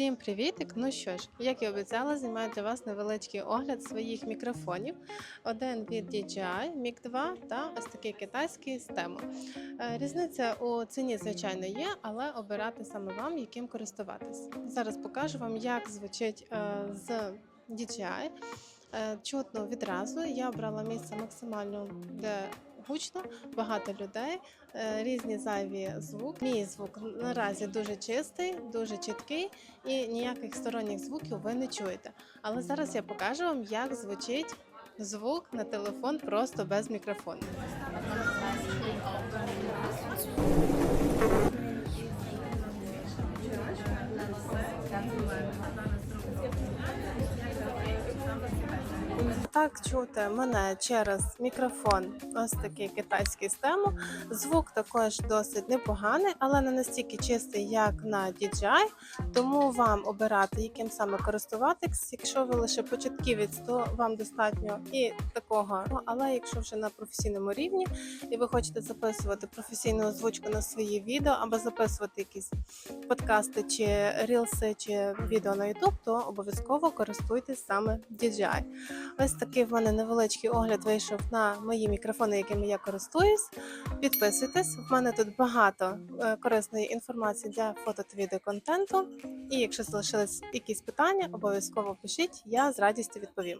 Всім привітик! Ну що ж, як і обіцяла, знімаю для вас невеличкий огляд своїх мікрофонів. Один від DJI Mic 2 та ось такий китайський Stemo. Е, Різниця у ціні, звичайно, є, але обирати саме вам, яким користуватись. Зараз покажу вам, як звучить е, з DJI. Е, Чутно відразу. Я обрала місце максимально де гучно, багато людей, е, різні зайві звук. Мій звук наразі дуже чистий, дуже чіткий і ніяких сторонніх звуків ви не чуєте. Але зараз я покажу вам, як звучить звук на телефон просто без мікрофону. Так чути мене через мікрофон, ось такий китайський стему. Звук також досить непоганий, але не настільки чистий, як на DJI. Тому вам обирати, яким саме користуватись. Якщо ви лише початківець, то вам достатньо і такого. Але якщо вже на професійному рівні і ви хочете записувати професійну озвучку на свої відео або записувати якісь подкасти чи рілси, чи відео на YouTube, то обов'язково користуйтесь саме DJI. Ось такий в мене невеличкий огляд вийшов на мої мікрофони, якими я користуюсь. Підписуйтесь, в мене тут багато е, корисної інформації для фото та відеоконтенту. І якщо залишились якісь питання, обов'язково пишіть, я з радістю відповім.